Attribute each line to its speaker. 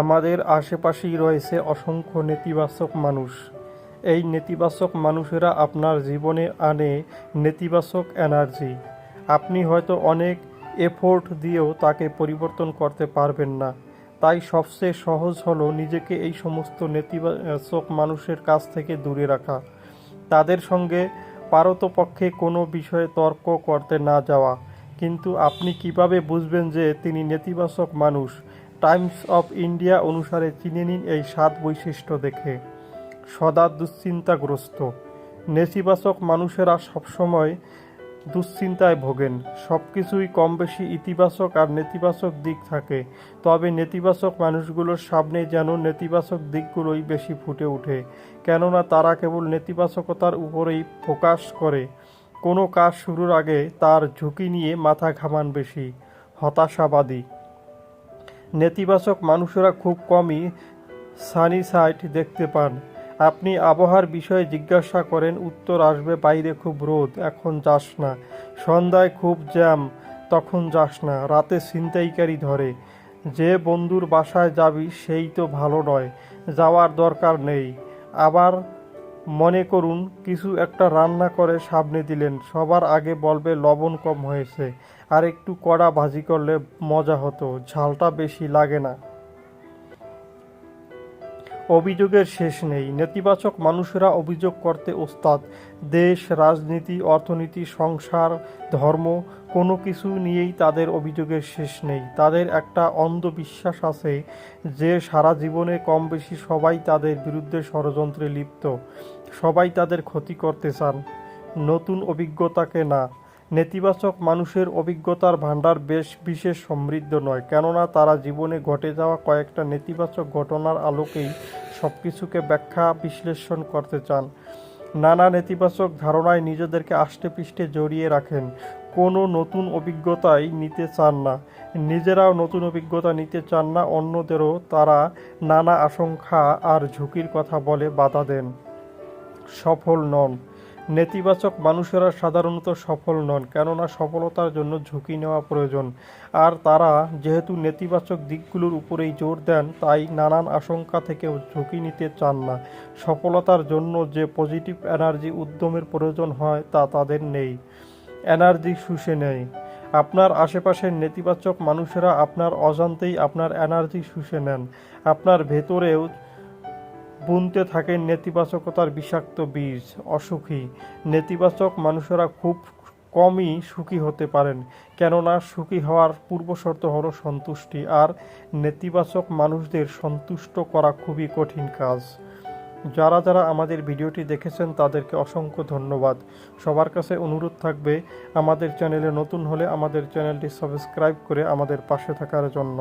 Speaker 1: আমাদের আশেপাশেই রয়েছে অসংখ্য নেতিবাচক মানুষ। এই নেতিবাচক মানুষেরা আপনার জীবনে আনে নেতিবাচক এনার্জি। আপনি হয়তো অনেক এফোর্ট দিয়েও তাকে পরিবর্তন করতে পারবেন না। তাই সবচেয়ে সহজ হলো নিজেকে এই সমস্ত নেতিবাচক মানুষের কাছ থেকে দূরে রাখা। তাদের সঙ্গে পারতপক্ষে কোনো বিষয়ে তর্ক করতে না যাওয়া। কিন্তু আপনি কীভাবে বুঝবেন যে তিনি নেতিবাচক মানুষ? টাইমস অফ ইন্ডিয়া অনুসারে চিনে নিন এই সাত বৈশিষ্ট্য দেখে। সদা দুশ্চিন্তাগ্রস্ত। নেতিবাচক মানুষেরা সবসময় দুশ্চিন্তায় ভোগেন। সব কিছুই কম বেশি ইতিবাচক আর নেতিবাচক দিক থাকে। তবে নেতিবাচক মানুষগুলোর সামনে যেন নেতিবাচক দিকগুলোই বেশি ফুটে ওঠে। কেননা তারা কেবল নেতিবাচকতার উপরেই ফোকাস করে। কোনো কাজ শুরুর আগে তার ঝুঁকি নিয়ে মাথা ঘামান বেশি। হতাশাবাদী। নেতিবাচক মানুষেরা খুব কমই সানি সাইড দেখতে পান। আপনি আবহাওয়ার বিষয়ে জিজ্ঞাসা করেন, উত্তর আসবে, বাইরে খুব রোদ, এখন যাস না। সন্ধ্যায় খুব জ্যাম, তখন যাস না, রাতে ছিনতাইকারী ধরে। যে বন্ধুর বাসায় যাবি, সেই তো ভালো নয়, যাওয়ার দরকার নেই। আবার মনে করুন, কিছু একটা রান্না করে সামনে দিলেন। সবার আগে বলবে, লবণ কম হয়েছে। আর একটু কড়া ভাজি করলে মজা হতো। ঝালটা বেশি লাগে না। অভিযোগের শেষ নেই। নেতিবাচক মানুষেরা অভিযোগ করতে ওস্তাদ, দেশ, রাজনীতি, অর্থনীতি, সংসার, ধর্ম, কোনো কিছু নিয়েই তাদের অভিযোগের শেষ নেই। তাদের একটা অন্ধবিশ্বাস আছে যে সারা জীবনে কম বেশি সবাই তাদের বিরুদ্ধে ষড়যন্ত্রে লিপ্ত। সবাই তাদের ক্ষতি করতে চান। নতুন অভিজ্ঞতাকে না। নেতিবাচক মানুষের অভিজ্ঞতার ভাণ্ডার বেশ বিশেষ সমৃদ্ধ নয়, কেননা তারা জীবনে ঘটে যাওয়া কয়েকটা নেতিবাচক ঘটনার আলোকেই সব কিছুকে ব্যাখ্যা বিশ্লেষণ করতে চান। নানা নেতিবাচক ধারণায় নিজেদেরকে আষ্টে পৃষ্ঠে জড়িয়ে রাখেন। কোনো নতুন অভিজ্ঞতাই নিতে চান না। নিজেরাও নতুন অভিজ্ঞতা নিতে চান না, অন্যদেরও তারা নানা আশঙ্কা আর ঝুঁকির কথা বলে বাধা দেন। সফল নন। নেতিবাচক মানুষেরা সাধারণত সফল নন, কেননা সফলতার জন্য ঝুঁকি নেওয়া প্রয়োজন। আর তারা যেহেতু নেতিবাচক দিকগুলোর উপরেই জোর দেন, তাই নানান আশঙ্কা থেকেও ঝুঁকি নিতে চান না। সফলতার জন্য যে পজিটিভ এনার্জি উদ্যমের প্রয়োজন হয়, তা তাদের নেই। এনার্জি শুষে নেয়। আপনার আশেপাশের নেতিবাচক মানুষেরা আপনার অজান্তেই আপনার এনার্জি শুষে নেন। আপনার ভেতরেও বুনতে থাকেন নেতিবাচকতার বিষাক্ত বীজ, অসুখী। নেতিবাচক মানুষেরা খুব কমই সুখী হতে পারেন, কেননা সুখী হওয়ার পূর্বশর্ত হলো সন্তুষ্টি, আর নেতিবাচক মানুষদের সন্তুষ্ট করা খুবই কঠিন কাজ। যারা যারা আমাদের ভিডিওটি দেখেছেন, তাদেরকে অসংখ্য ধন্যবাদ। সবার কাছে অনুরোধ থাকবে, আমাদের চ্যানেলে নতুন হলে আমাদের চ্যানেলটি সাবস্ক্রাইব করে আমাদের পাশে থাকার জন্য।